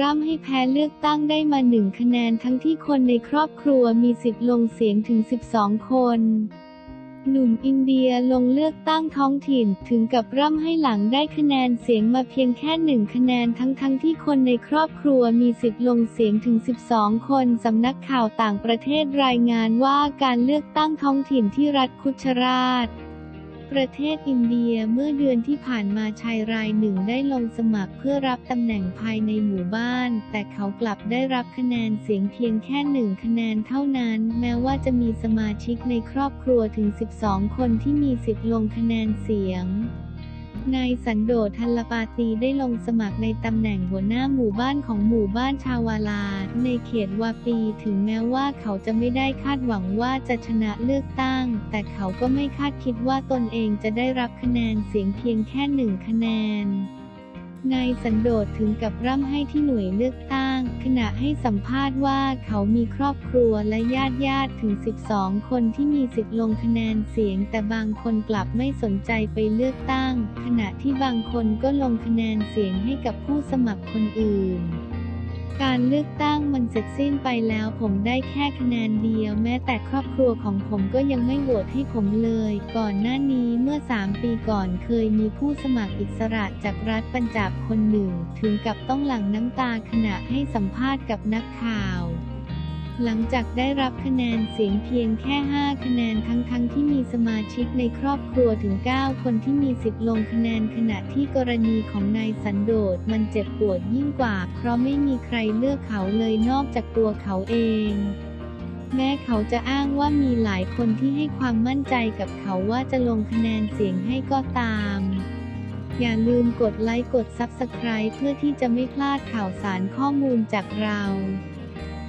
ร่ำให้แพ้เลือกตั้งได้มาหนึ่งคะแนนทั้งที่คนในครอบครัวมีสิทธิ์ลงเสียงถึง 12 คน หนุ่มอินเดียลงเลือกตั้งท้องถิ่นถึงกับร่ำให้หลังได้คะแนนเสียงมาเพียงแค่หนึ่งคะแนนทั้งๆทที่คนในครอบครัวมีสิทธิ์ลงเสียงถึง 12 คนสำนักข่าวต่างประเทศรายงานว่าการเลือกตั้งท้องถิ่นที่รัฐคุชราต ประเทศอินเดียเมื่อเดือนที่ผ่านมาชายรายหนึ่งได้ลงสมัครเพื่อรับตำแหน่งภายในหมู่บ้าน แต่เขากลับได้รับคะแนนเสียงเพียงแค่หนึ่งคะแนนเท่านั้น แม้ว่าจะมีสมาชิกในครอบครัวถึง 12 คนที่มีสิทธิ์ลงคะแนนเสียง นายสันโดษทัลลปาตีได้ลงสมัครในตำแหน่งหัวหน้าหมู่บ้านของหมู่บ้านชาวาลา ในเขตวาปีถึงแม้ว่าเขาจะไม่ได้คาดหวังว่าจะชนะเลือกตั้ง แต่เขาก็ไม่คาดคิดว่าตนเองจะได้รับคะแนนเสียงเพียงแค่หนึ่งคะแนน นายสันโดษถึงกับร่ำให้ที่หน่วยเลือกตั้ง ขณะให้สัมภาษณ์ว่าเขามีครอบครัวและญาติญาติถึง 12 คนที่มีสิทธิ์ลงคะแนนเสียง แต่บางคนกลับไม่สนใจไปเลือกตั้ง ขณะที่บางคนก็ลงคะแนนเสียงให้กับผู้สมัครคนอื่น การเลือกตั้งมันเสร็จสิ้นไปแล้วผมได้แค่คะแนนเดียว แม้แต่ครอบครัวของผมก็ยังไม่โหวตให้ผมเลย ก่อนหน้านี้เมื่อ 3 ปีก่อนเคยมีผู้สมัครอิสระจากรัฐปัญจาบคนหนึ่ง ถึงกับต้องหลั่งน้ำตาขณะให้สัมภาษณ์กับนักข่าว หลังจากได้รับคะแนนเสียงเพียงแค่ 5 คะแนนทั้งๆทที่มีสมาชิกในครอบครัวถึง 9 คนที่มีสิทธิ์ลงคะแนนขณะที่กรณีของนายสันโดษมันเจ็บปวดยิ่งกว่า เพราะไม่มีใครเลือกเขาเลยนอกจากตัวเขาเองแม้เขาจะอ้างว่ามีหลายคนที่ให้ความมั่นใจกับเขาว่าจะลงคะแนนเสียงให้ก็ตาม อย่าลืมกดไลค์กด Subscribe เพื่อที่จะไม่พลาดข่าวสารข้อมูลจากเรา